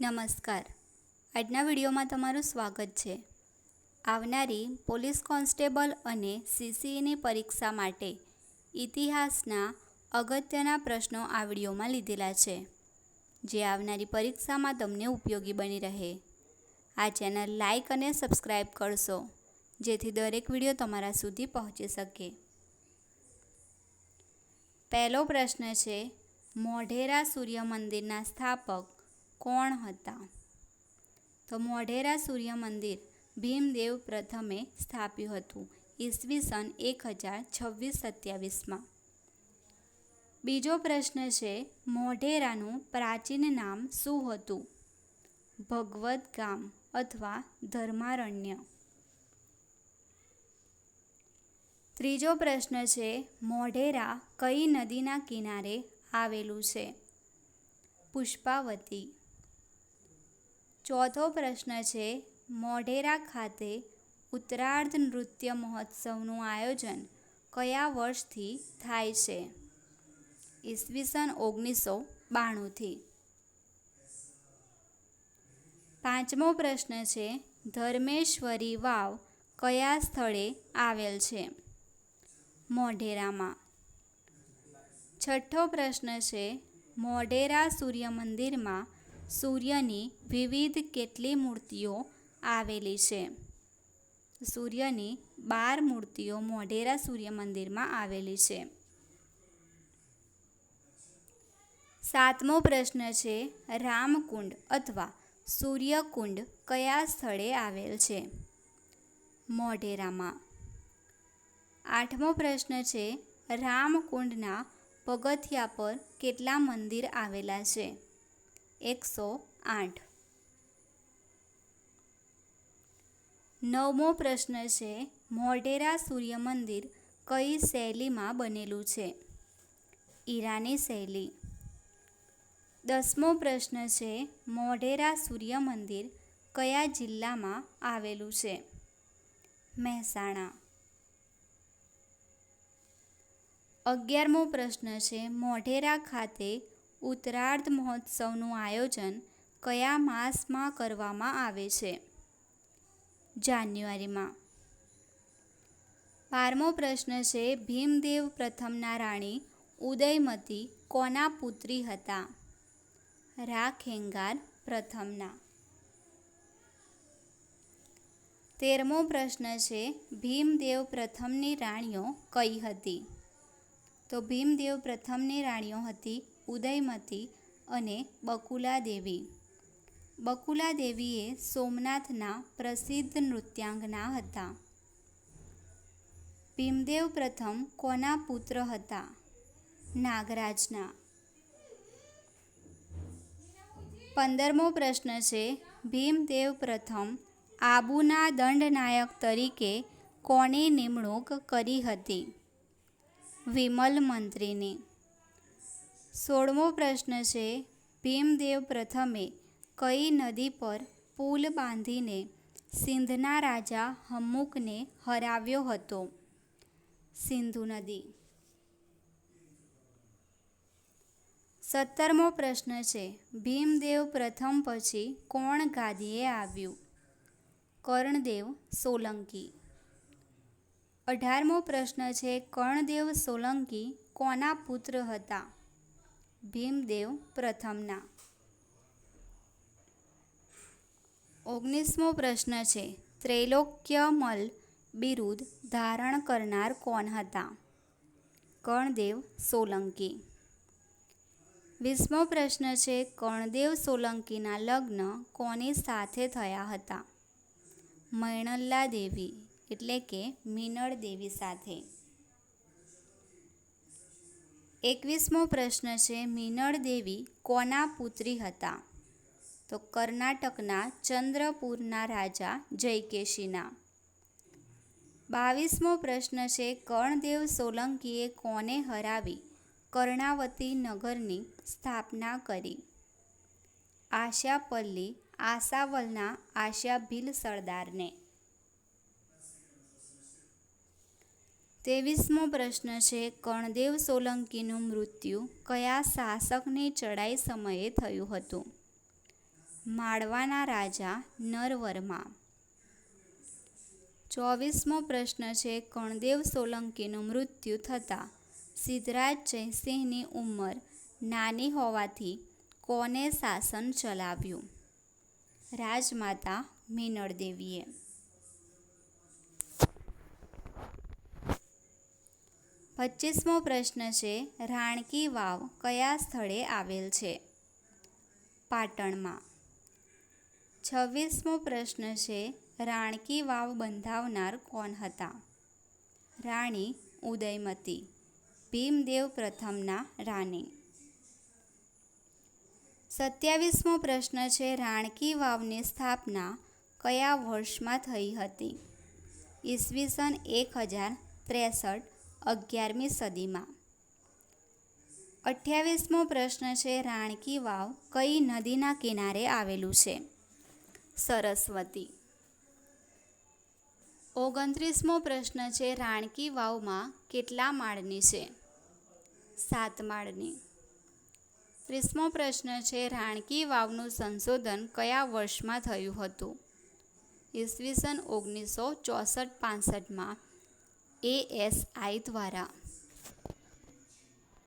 નમસ્કાર. આજના વિડીયોમાં તમારું સ્વાગત છે. આવનારી પોલીસ કોન્સ્ટેબલ અને સીસીઈની પરીક્ષા માટે ઇતિહાસના અગત્યના પ્રશ્નો આ વિડીયોમાં લીધેલા છે. જે આવનારી પરીક્ષામાં તમને ઉપયોગી બની રહે. આ ચેનલ લાઇક અને સબસ્ક્રાઈબ કરશો, જેથી દરેક વીડિયો તમારા સુધી પહોંચી શકે. પહેલો પ્રશ્ન છે, મોઢેરા સૂર્ય મંદિરના સ્થાપક કોણ હતા? તો મોઢેરા સૂર્ય મંદિર ભીમદેવ પ્રથમે સ્થાપ્યું હતું ઈસવીસન એક હજાર છવ્વીસ સત્યાવીસમાં. બીજો પ્રશ્ન છે, મોઢેરાનું પ્રાચીન નામ શું હતું? ભગવદ ગામ અથવા ધર્મારણ્ય? ત્રીજો પ્રશ્ન છે, મોઢેરા કઈ નદીના કિનારે આવેલું છે? પુષ્પાવતી. ચોથો પ્રશ્ન છે, મોઢેરા ખાતે ઉત્તરાર્ધ નૃત્ય મહોત્સવનું આયોજન કયા વર્ષથી થાય છે? ઈસવીસન ઓગણીસો બાણુંથી પાંચમો પ્રશ્ન છે, ધર્મેશ્વરી વાવ કયા સ્થળે આવેલ છે? મોઢેરામાં. છઠ્ઠો પ્રશ્ન છે, મોઢેરા સૂર્ય મંદિરમાં સૂર્યની વિવિધ કેટલી મૂર્તિઓ આવેલી છે? સૂર્યની બાર મૂર્તિઓ મોઢેરા સૂર્ય મંદિરમાં આવેલી છે. સાતમો પ્રશ્ન છે, રામકુંડ અથવા સૂર્યકુંડ કયા સ્થળે આવેલ છે? મોઢેરામાં. આઠમો પ્રશ્ન છે, રામકુંડના પગથિયા પર કેટલા મંદિર આવેલા છે? એકસો આઠ. નવમો પ્રશ્ન છે, મોઢેરા સૂર્ય મંદિર કઈ શૈલીમાં બનેલું છે? ઈરાની શૈલી. દસમો પ્રશ્ન છે, મોઢેરા સૂર્ય મંદિર કયા જિલ્લામાં આવેલું છે? મહેસાણા. અગિયારમો પ્રશ્ન છે, મોઢેરા ખાતે ઉત્તરાર્ધ મહોત્સવનું આયોજન કયા માસમાં કરવામાં આવે છે? જાન્યુઆરીમાં. બારમો પ્રશ્ન છે, ભીમદેવ પ્રથમના રાણી ઉદયમતી કોના પુત્રી હતા? રાખેંગાર પ્રથમના. તેરમો પ્રશ્ન છે, ભીમદેવ પ્રથમની રાણીઓ કઈ હતી? તો ભીમદેવ પ્રથમની રાણીઓ હતી ઉદયમતી અને બકુલા દેવી બકુલા દેવીએ સોમનાથના પ્રસિદ્ધ નૃત્યાંગના હતા. ભીમદેવ પ્રથમ કોના પુત્ર હતા? નાગરાજના. પંદરમો પ્રશ્ન છે, ભીમદેવ પ્રથમ આબુના દંડનાયક તરીકે કોની નિમણૂક કરી હતી? વિમલ મંત્રીની. સોળમો પ્રશ્ન છે, ભીમદેવ પ્રથમે કઈ નદી પર પુલ બાંધીને સિંધના રાજા હમ્મુકને હરાવ્યો હતો? સિંધુ નદી. સત્તરમો પ્રશ્ન છે, ભીમદેવ પ્રથમ પછી કોણ ગાદીએ આવ્યું? કર્ણદેવ સોલંકી. અઢારમો પ્રશ્ન છે, કર્ણદેવ સોલંકી કોના પુત્ર હતા? ભીમદેવ પ્રથમના. ઓગણીસમો પ્રશ્ન છે, ત્રૈલોક્યમલ બિરુદ ધારણ કરનાર કોણ હતા? કર્ણદેવ સોલંકી. વીસમો પ્રશ્ન છે, કર્ણદેવ સોલંકીના લગ્ન કોની સાથે થયા હતા? મૈણલ્લા દેવી, એટલે કે મીનળ દેવી સાથે. એકવીસમો પ્રશ્ન છે, મીનળ દેવી કોના પુત્રી હતા? તો કર્ણાટકના ચંદ્રપુરના રાજા જયકેશીના. બાવીસમો પ્રશ્ન છે, કર્ણદેવ સોલંકીએ કોને હરાવી? કર્ણાવતી નગરની સ્થાપના કરી. આશાપલ્લી આશાવલના આશાભીલ સરદારને. ત્રેવીસમો પ્રશ્ન છે કર્ણદેવ સોલંકીનું મૃત્યુ કયા શાસકની ચડાઈ સમયે થયું હતું? માળવાના રાજા નરવર્મા. ચોવીસમો પ્રશ્ન છે, કણદેવ સોલંકીનું મૃત્યુ થતાં સિદ્ધરાજ જયસિંહની ઉંમર નાની હોવાથી કોને શાસન ચલાવ્યું? રાજમાતા મિનળદેવીએ. પચીસમો પ્રશ્ન છે, રાણકી વાવ કયા સ્થળે આવેલ છે? પાટણમાં. છવ્વીસમો પ્રશ્ન છે, રાણકી વાવ બંધાવનાર કોણ હતા? રાણી ઉદયમતી, ભીમદેવ પ્રથમના રાણી. સત્યાવીસમો પ્રશ્ન છે, રાણકી વાવની સ્થાપના કયા વર્ષમાં થઈ હતી? ઈસવીસન એક હજાર ત્રેસઠ અગિયારમી સદીમાં. અઠ્યાવીસમો પ્રશ્ન છે, રાણકી વાવ કઈ નદીના કિનારે આવેલું છે? સરસ્વતી. ઓગણત્રીસમો પ્રશ્ન છે, રાણકી વાવમાં કેટલા માળની છે? સાત માળની. ત્રીસમો પ્રશ્ન છે, રાણકી વાવનું સંશોધન કયા વર્ષમાં થયું હતું? ઈસવીસન ઓગણીસો ચોસઠ પાસઠમાં. એએસઆઈ દ્વારા